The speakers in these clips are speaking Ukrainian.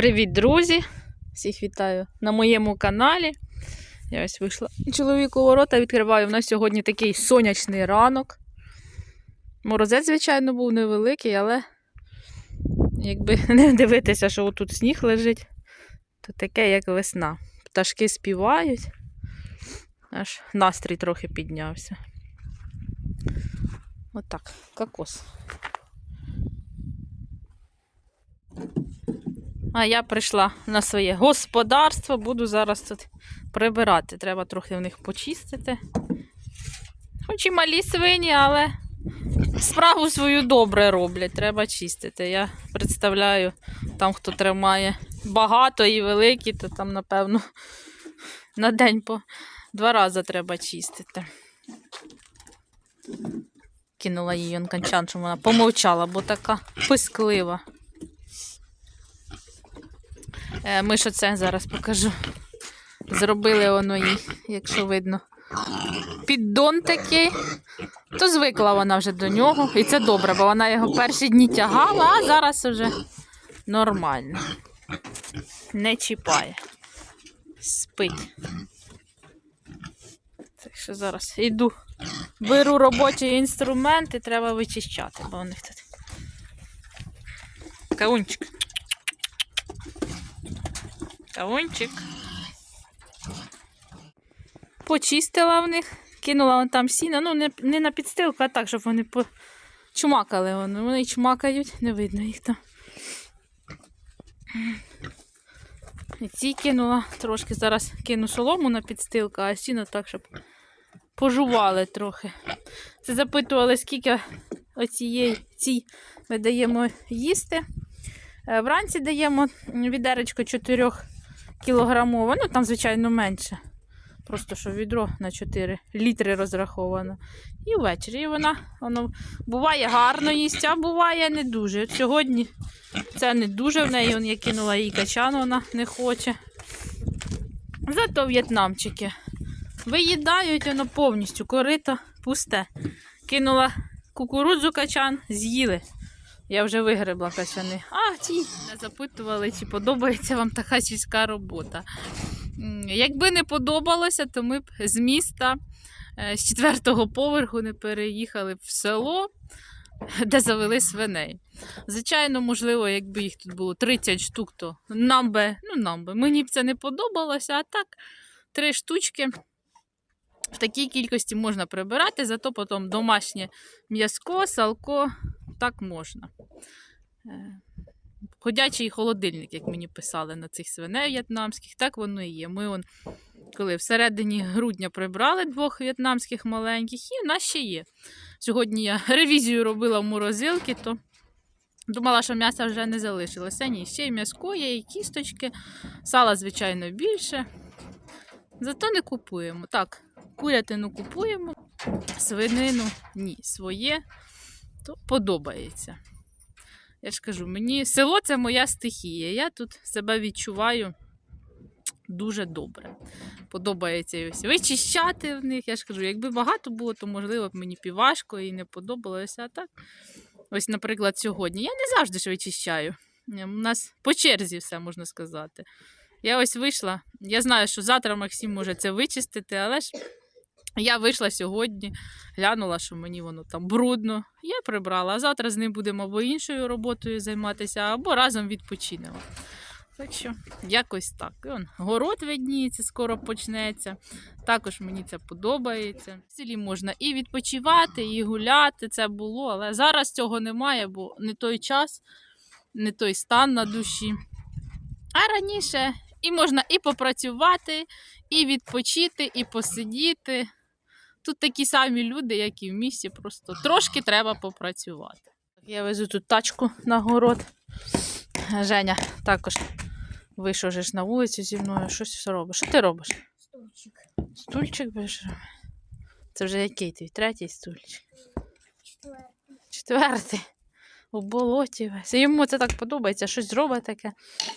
Привіт, друзі! Всіх вітаю на моєму каналі. Я ось вийшла чоловіку ворота, відкриваю. У нас сьогодні такий сонячний ранок. Морозець, звичайно, був невеликий, але якби не дивитися, що отут сніг лежить, то таке, як весна. Пташки співають, аж настрій трохи піднявся. Отак, кокос. А я прийшла на своє господарство, буду зараз тут прибирати. Треба трохи в них почистити. Хоч і малі свині, але справу свою добре роблять, треба чистити. Я представляю, там хто тримає багато і великі, то там, напевно, на день по два рази треба чистити. Кинула її он канчан, щоб вона помовчала, бо така писклива. Ми що це зараз покажу. Зробили воно їй, якщо видно. Піддон такий, то звикла вона вже до нього. І це добре, бо вона його перші дні тягала, а зараз вже нормально. Не чіпає. Спить. Так що зараз йду. Беру робочі інструменти, треба вичищати, бо у них тут. Каунчик. Кавунчик. Почистила в них, кинула вон там сіно. Ну, не, не на підстилку, а так, щоб вони чмакали. Вони, вони чмакають, не видно їх там. І ці кинула трошки. Зараз кину солому на підстилку, а сіно так, щоб пожували трохи. Це запитували, скільки оцієї цій ми даємо їсти. Е, Вранці даємо відеречко 4 кілограмове, ну там, звичайно, менше. Просто що відро на 4 літри розраховано. І ввечері вона воно буває гарно їсть, а буває не дуже. От сьогодні це не дуже в неї. Я кинула їй качан, вона не хоче. Зато в'єтнамчики виїдають воно повністю, корито пусте. Кинула кукурудзу качан, з'їли. Я вже вигребла качани. А, ті не запитували, чи подобається вам така сільська робота. Якби не подобалося, то ми б з міста е, з четвертого поверху не переїхали в село, де завели свиней. Звичайно, можливо, якби їх тут було 30 штук, то нам би, ну нам би, мені б це не подобалося, а так, три штучки. В такій кількості можна прибирати, зато потім домашнє м'язко, салко, так можна. Е, Ходячий холодильник, як мені писали на цих свиней в'єтнамських, так воно і є. Ми он, коли всередині грудня прибрали двох в'єтнамських маленьких, і в нас ще є. Сьогодні я ревізію робила в морозилки, то думала, що м'яса вже не залишилося. Ні, ще й м'язко є, і кісточки, сала, звичайно, більше. Зато не купуємо. Так, курятину купуємо, свинину ні, своє, то подобається. Я ж кажу, мені село це моя стихія. Я тут себе відчуваю дуже добре. Подобається ось вичищати в них. Я ж кажу, якби багато було, то можливо б мені піважко і не подобалося. А так, ось, наприклад, сьогодні. Я не завжди ж вичищаю. Е, У нас по черзі все можна сказати. Я ось вийшла. Я знаю, що завтра Максим може це вичистити, але ж я вийшла сьогодні, глянула, що мені воно там брудно. Я прибрала, а завтра з ним будемо або іншою роботою займатися, або разом відпочинемо. Так що, якось так. І он, город видніється, скоро почнеться. Також мені це подобається. В селі можна і відпочивати, і гуляти. Це було, але зараз цього немає, бо не той час, не той стан на душі. А раніше і можна і попрацювати, і відпочити, і посидіти. Тут такі самі люди, як і в місті, просто трошки треба попрацювати. Я везу тут тачку на город. Женя також вийшов же ж на вулицю зі мною. Щось робиш. Що ти робиш? Стульчик. Стульчик будеш робити? Це вже який твій? Третій стульчик. Четвертый. Четвертий. У болоті весь. Йому це так подобається, щось зробить таке.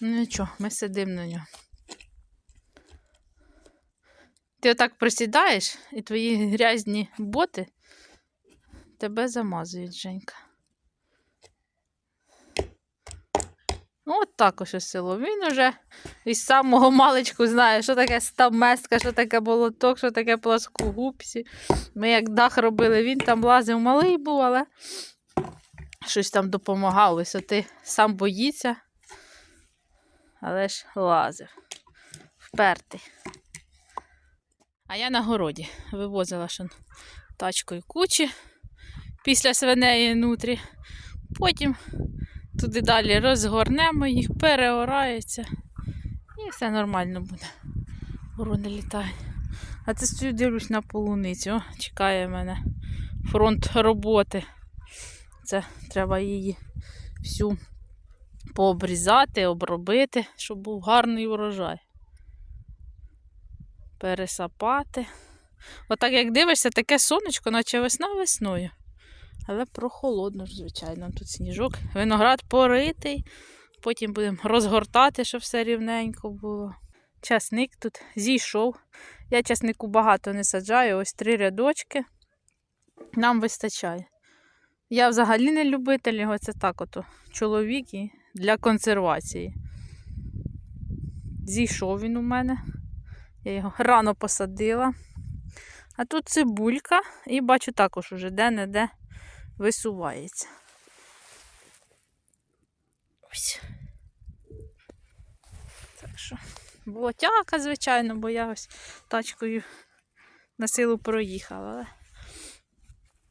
Ну нічого, ми сидимо на ньому. Ти отак присідаєш, і твої грязні боти тебе замазують, Женька. От також ось село. Він уже із самого маличку знає, що таке ставместка, що таке болоток, що таке плоскогубці. Ми як дах робили, він там лазив малий був, але щось там допомагав. Висоти сам боїться, але ж лазив. Впертий. А я на городі вивозила ще тачкою кучі після свинеї нутрі. Потім туди далі розгорнемо їх, переорається. І все нормально буде. Ворони літають. А це стою дивлюсь на полуницю. О, чекає мене фронт роботи. Це треба її всю пообрізати, обробити, щоб був гарний урожай. Пересапати. Отак, як дивишся, таке сонечко, наче весна весною. Але прохолодно ж, звичайно, тут сніжок. Виноград поритий. Потім будемо розгортати, щоб все рівненько було. Часник тут зійшов. Я часнику багато не саджаю, ось три рядочки. Нам вистачає. Я взагалі не любитель його, це так ото чоловік і для консервації. Зійшов він у мене. Я його рано посадила. А тут цибулька, і бачу також уже де-не-де висувається. Ось. Так що, болотяка, звичайно, бо я ось тачкою на силу проїхала. Але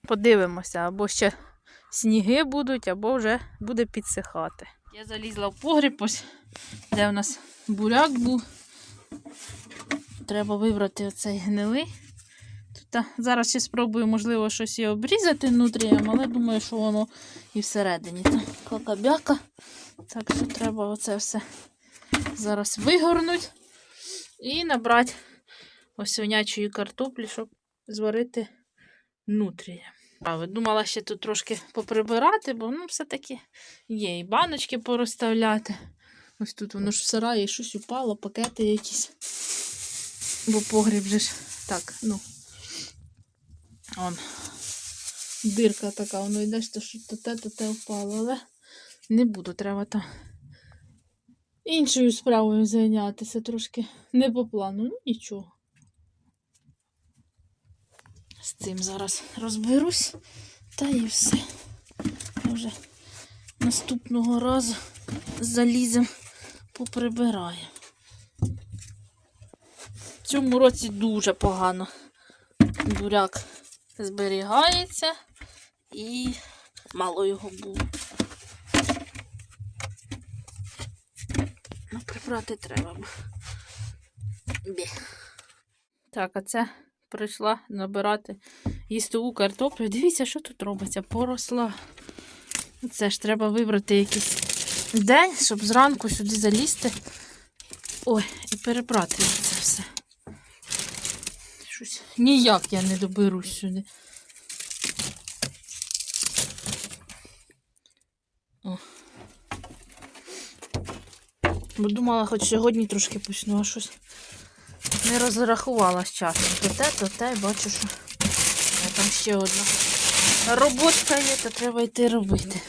подивимося, або ще сніги будуть, або вже буде підсихати. Я залізла в погріб, ось де у нас буряк був. Треба вибрати оцей гнилий. Тут, зараз ще спробую, можливо, щось і обрізати нутрієм, але думаю, що воно і всередині. Там клокабяка. Так що треба оце все зараз вигорнути і набрати ось свинячої картоплі, щоб зварити нутрієм. Думала ще тут трошки поприбирати, бо ну, все-таки є і баночки порозставляти. Ось тут воно ж в сараї щось упало, пакети якісь. Бо погріб же ж так, ну. Он. Дирка така, воно йдеш, то що то те, то те впало, але не буду, треба там іншою справою зайнятися трошки не по плану, ну нічого. З цим зараз розберусь, та і все. Вже наступного разу залізем поприбираємо. В цьому році дуже погано буряк зберігається і мало його було. Ну, прибрати треба. Бі. Так, а це прийшла набирати їстову картоплю. Дивіться, що тут робиться. Поросла. Це ж треба вибрати якийсь день, щоб зранку сюди залізти. Ой, і перебрати це все. Щось ніяк я не доберусь сюди. О. Бо думала, хоч сьогодні трошки почну, а щось не розрахувала з часом. То те, то те, бачу, що там ще одна роботка є, то треба йти робити.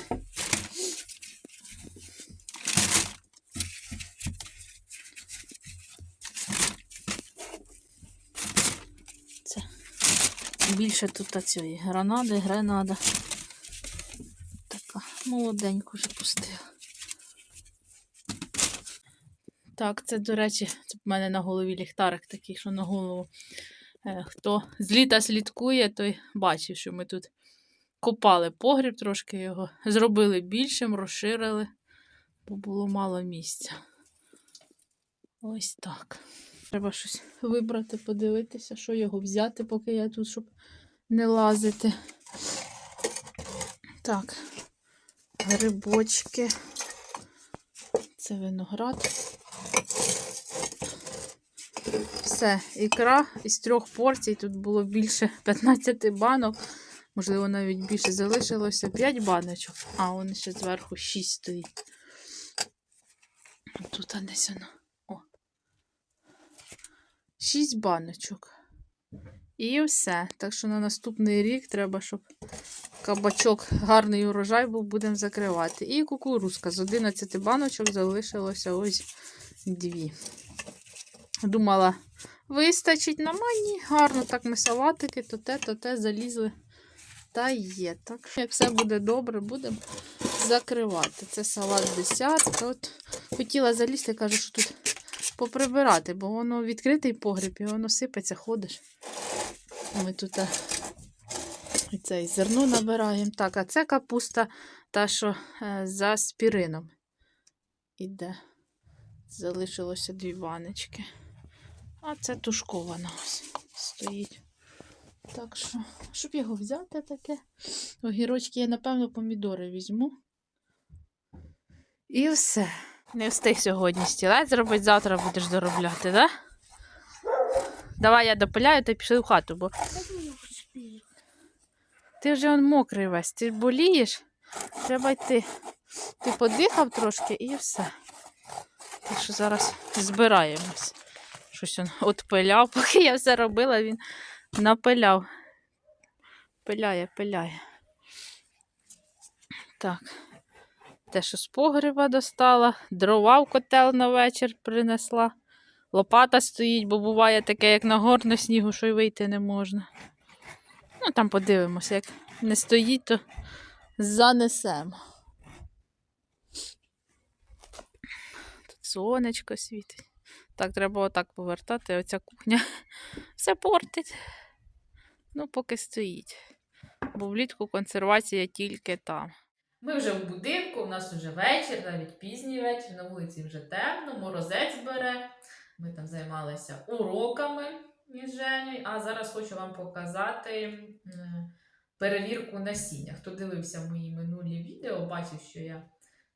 Більше тут цієї гранади, гренада. Така молоденьку вже пустила. Так, це, до речі, це в мене на голові ліхтарик такий, що на голову. Е, Хто з літа слідкує, той бачив, що ми тут копали погріб, трошки його зробили більшим, розширили, бо було мало місця. Ось так. Треба щось вибрати, подивитися, що його взяти, поки я тут, щоб не лазити. Так, грибочки. Це виноград. Все, ікра із трьох порцій. Тут було більше 15 банок. Можливо, навіть більше залишилося 5 баночок. А, вон ще зверху 6 стоїть. Тут десь воно. О. 6 баночок. І все. Так що на наступний рік треба, щоб кабачок, гарний урожай був, будемо закривати. І кукурузка. З 11 баночок залишилося ось дві. Думала, вистачить на мані. Гарно так ми салатики, то те, то те залізли. Та є. Так що, як все буде добре, будемо закривати. Це салат десятка. От хотіла залізти, кажу, що тут поприбирати, бо воно відкритий погріб, і воно сипеться, ходиш. Ми тут а, і зерно набираємо. Так, а це капуста, та, що е, за спірином. Іде. Залишилося дві баночки. А це тушкована ось стоїть. Так що, щоб його взяти таке. Огірочки я, напевно, помідори візьму. І все. Не встиг сьогодні стілець зробити, завтра будеш доробляти, да? Давай я допиляю та пішли в хату, бо ти вже он мокрий весь, ти болієш, треба йти. Ти подихав трошки і все. Так що зараз збираємось. Щось він отпиляв, поки я все робила, він напиляв. Пиляє, пиляє. Так. Те, що з погреба достала, дрова в котел на вечір принесла. Лопата стоїть, бо буває таке, як на горно снігу, що й вийти не можна. Ну, там подивимося, як не стоїть, то занесемо. Тут сонечко світить. Так, треба отак повертати, оця кухня все портить. Ну, поки стоїть. Бо влітку консервація тільки там. Ми вже в будинку, у нас вже вечір, навіть пізній вечір, на вулиці вже темно, морозець бере. Ми там займалися уроками із Женєю, а зараз хочу вам показати перевірку насіння. Хто дивився мої минулі відео, бачив, що я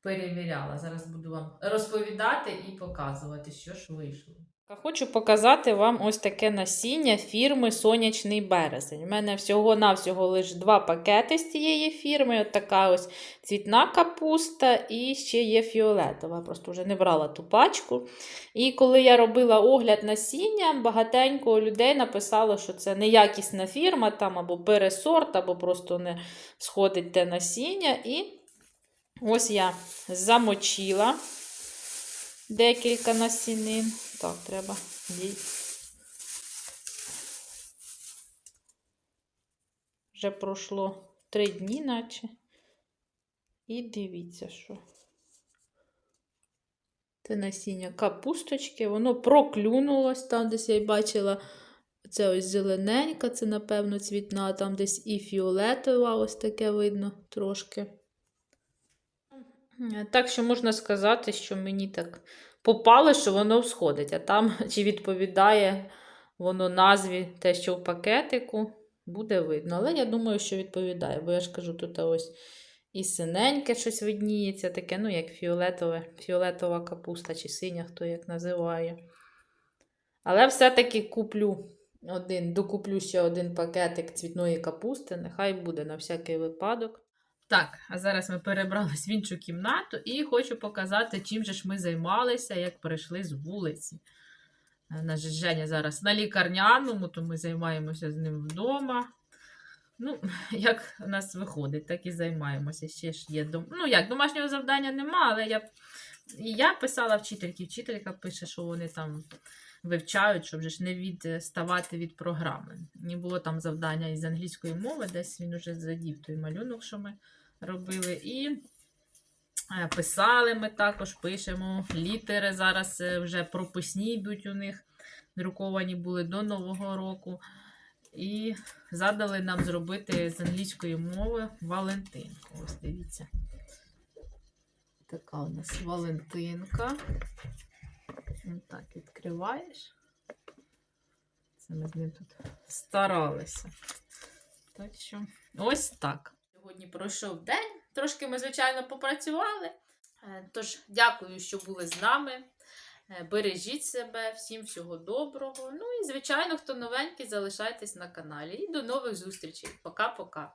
перевіряла. Зараз буду вам розповідати і показувати, що ж вийшло. Хочу показати вам ось таке насіння фірми Сонячний березень. У мене всього-навсього лише два пакети з цієї фірми. От така ось цвітна капуста і ще є фіолетова. Просто вже не брала ту пачку. І коли я робила огляд насіння, багатенько людей написало, що це неякісна фірма, там або пересорт, або просто не сходить те насіння. І ось я замочила декілька насінин. Так, треба їй. Вже пройшло три дні, наче. І дивіться, що. Це насіння капусточки, воно проклюнулось там, десь я й бачила. Це ось зелененька, це, напевно, цвітна, а там десь і фіолетова, ось таке видно трошки. Е, Так що можна сказати, що мені так попало, що воно всходить, а там чи відповідає воно назві те, що в пакетику, буде видно. Але я думаю, що відповідає, бо я ж кажу, тут ось і синеньке щось видніється, таке, ну, як фіолетове, фіолетова капуста чи синя, хто як називає. Але все-таки куплю один, докуплю ще один пакетик цвітної капусти, нехай буде на всякий випадок. Так, а зараз ми перебрались в іншу кімнату і хочу показати, чим же ж ми займалися, як прийшли з вулиці. Е, Наш Женя зараз на лікарняному, то ми займаємося з ним вдома. Ну, як у нас виходить, так і займаємося. Ще ж є дом... Ну, як, домашнього завдання нема, але я, я писала вчительки. Вчителька пише, що вони там вивчають, щоб ж не відставати від програми. Не було там завдання із англійської мови, десь він уже задів той малюнок, що ми робили. І е, писали ми також, пишемо. Літери зараз е, вже прописні йдуть у них. Друковані були до Нового року. І задали нам зробити з англійської мови Валентинку. Ось дивіться. Така у нас Валентинка. Ось Так, відкриваєш. Це ми з ним тут старалися. Так що, ось так. Сьогодні пройшов день. Трошки ми, звичайно, попрацювали. Е, Тож, дякую, що були з нами. Е, Бережіть себе, всім всього доброго. Ну і, звичайно, хто новенький, залишайтесь на каналі. І до нових зустрічей. Пока-пока.